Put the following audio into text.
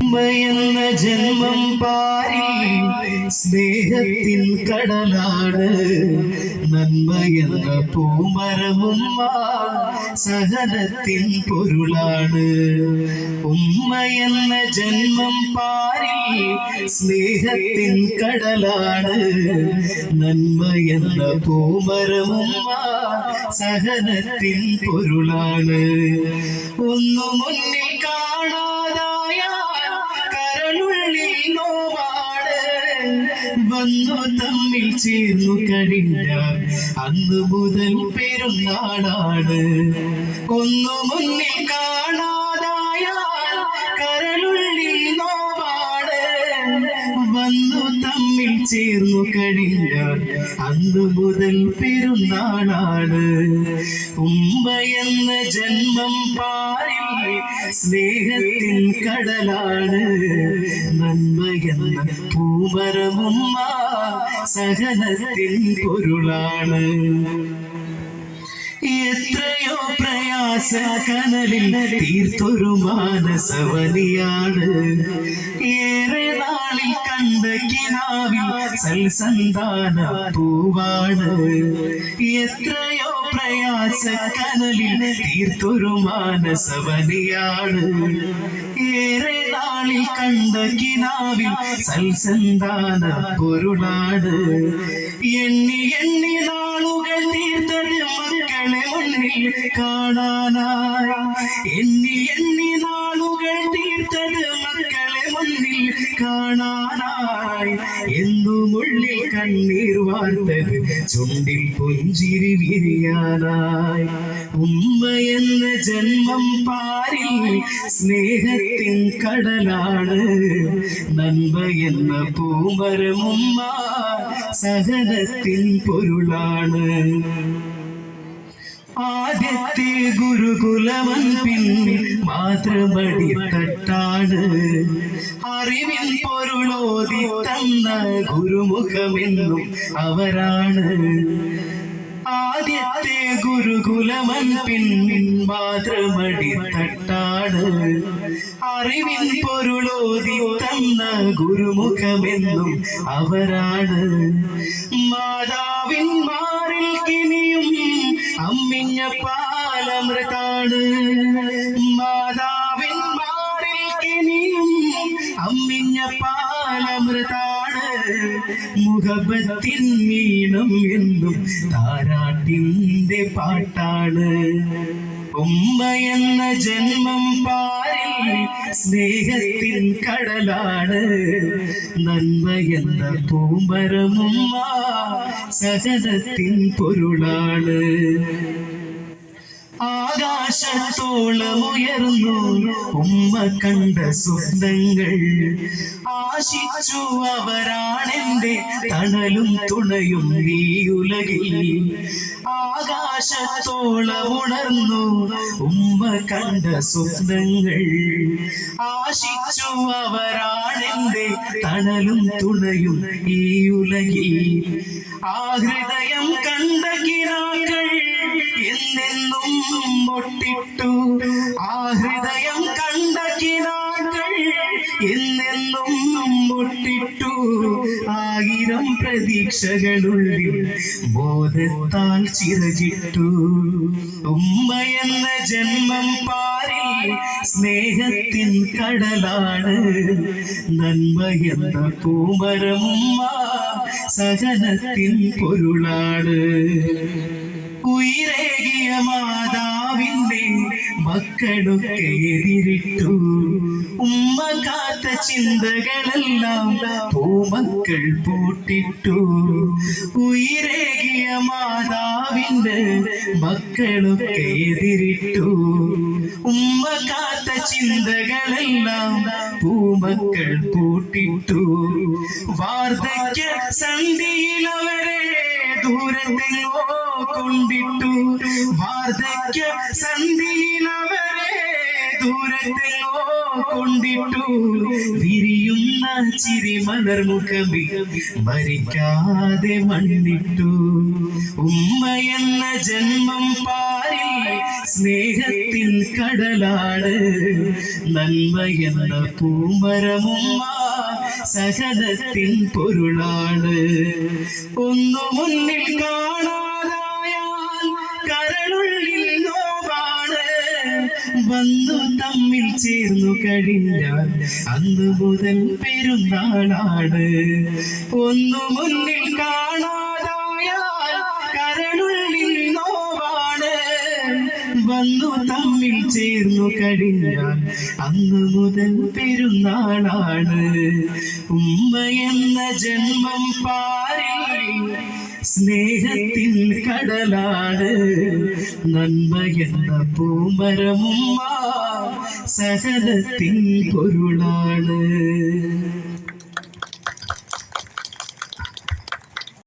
എന്ന ജന്മം പാരി സ്നേഹത്തിൻ കടലാണ് നന്മയെന്ന പൂമരമുമ്മ സഹനത്തിൻ പൊരുളാണ്. ഉമ്മയെന്ന ജന്മം പാരി സ്നേഹത്തിൻ കടലാണ് നന്മയെന്ന പൂമരമുമ്മ സഹനത്തിൻ പൊരുളാണ്. ഒന്നു മുന്നിൽ വന്നു തമ്മിൽ ചേർന്നു കഴിഞ്ഞ അന്ന് മുതൽ പെരുന്നാളാണ്. ഒന്നു മുന്നിൽ ചേർന്നു കഴിഞ്ഞാൽ അന്ന് മുതൽ പെരുന്നാളാണ്. ഉമ്മ എന്ന ജന്മം പാരി സ്നേഹത്തിൻ കടലാണ്. നന്മ എന്ന പൂമരമുമ്മ സഹനത്തിൻ പൊരുളാണ്. എത്രയോ പ്രയാസ കനലിൽ തീർത്തൊരു മാനസവനിയാണ് ഏറെ കണ്ട കിനാവിൽ സൽസന്താന പൂവാണ് എത്രയോ പ്രയാസ കനലിൽ തീർത്തൊരു മാനസവനിയാണ് ഏറെ നാളിൽ കണ്ട കിനാവിൽ സൽസന്താന പൊരുളാണ് എണ്ണി എണ്ണി നാളുകൾ തീർത്തത് മക്കളെ മുന്നിൽ കാണാനായി എണ്ണി എണ്ണി നാളുകൾ തീർത്തത് മക്കളെ മുന്നിൽ കാണാനായി എന്നും ഉള്ളിൽ കണ്ണീർ വാർത്തത്? ചുണ്ടിൽ പുഞ്ചിരി വിരിയാനായി. എന്ന ജന്മം പാരിൽ സ്നേഹത്തിൻ കടലാണ്. നന്മ എന്ന പൂമരമുമ്മ സഹനത്തിൻ പൊരുളാണ്. ആദ്യത്തെ ഗുരുകുലമൻ പിന്നിൽ മാത്രമടി തട്ടാണ് അറിവിൻ പൊരുളോതി തന്ന ഗുരുമുഖമെന്നും അവരാണ്. ആദ്യത്തെ ഗുരുകുലമൻ പിന്നിൻ മാത്രമടി തട്ടാണ് അറിവിൻ പൊരുളോതി തന്ന ഗുരുമുഖമെന്നും അവരാണ്. മാതാവിൻ മാറിൽ കിനിയും അമ്മിഞ്ഞ പാലമൃതാണ്. മുഖബത്തിൻ മീണം എന്നും താരാട്ടിന്റെ പാട്ടാണ്. ഉമ്മയെന്ന ജന്മം പാരിൽ സ്നേഹത്തിൻ കടലാണ്. നന്മ എന്ന പൂമരമുമ്മ സഹനത്തിൻ പൊരുളാണ്. ആകാശത്തോളം ഉയർന്നു. ഉമ്മ കണ്ട സ്വന്തങ്ങൾ ആശിച്ചു അവരാണെന്റെ തണലും തുണയും ഈ ഉലകിൽ. ആകാശത്തോളം ഉണർന്നു. ഉമ്മ കണ്ട സ്വപ്നങ്ങൾ ആശിച്ചു അവരാണെന്റെ തണലും തുണയും ഈ ഉലകിൽ. ആ ഹൃദയം കണ്ട എന്നെന്നും ആ ഹൃദയം കണ്ട കിനാക്കൾ എന്നെന്നും പൊട്ടിട്ടു. ആയിരം പ്രതീക്ഷകളുള്ളിൽ ബോധത്താൽ ചിറകിട്ടു. ഉമ്മയെന്ന ജന്മം പാരി സ്നേഹത്തിൻ കടലാണ്. നന്മ എന്ന പൂമരമുമ്മ സഹനത്തിൻ പൊരുളാണ്. ഉയരേകിയ മാതാവിന്റെ മക്കളൊക്കെ എതിരിട്ടു. ഉമ്മ കാത്ത ചിന്തകളെല്ലാം പൂമക്കൾ പൂട്ടിട്ടു. ഉയരേകിയ മാതാവിന്റെ മക്കളൊക്കെ എതിരിട്ടു. ഉമ്മ കാത്ത ചിന്തകളെല്ലാം പൂമക്കൾ പൂട്ടിട്ടു. വാർദ്ധക്യ സന്ധിയിലവരെ ദൂരത്തെങ്ങോ കൊണ്ടിട്ടു വാർദ്ധക്യ സന്ധിയിലവരെ ദൂരത്തെങ്ങോ കൊണ്ടിട്ടു വിരിയുന്ന ചിരി മലർമുഖമി മരിക്കാതെ മണ്ണിട്ടു. ഉമ്മ എന്ന ജന്മം പാരി സ്നേഹത്തിൽ കടലാണ്. നന്മയെന്ന പൂമരമുമ്മ സഹനത്തിൻ പൊരുളാണ്. ഒന്നു മുന്നിൽ കാണാതായാൽ കരളുള്ളിൽ നോവാണ്. വന്നു തമ്മിൽ ചേർന്നു കഴിഞ്ഞാൽ അന്ന് മുതൽ പെരുന്നാളാണ്. ഒന്നു മുന്നിൽ കാണാതായാൽ കരളുള്ളിൽ വന്നു തമ്മിൽ ചേർന്നു കഴിഞ്ഞാൽ അന്ന് മുതൽ പെരുന്നാളാണ്. ഉമ്മ എന്ന ജന്മം പാരിൽ സ്നേഹത്തിൻ കടലാണ്. നന്മ എന്ന പൂമരമുമ്മ സഹനത്തിൻ പൊരുളാണ്.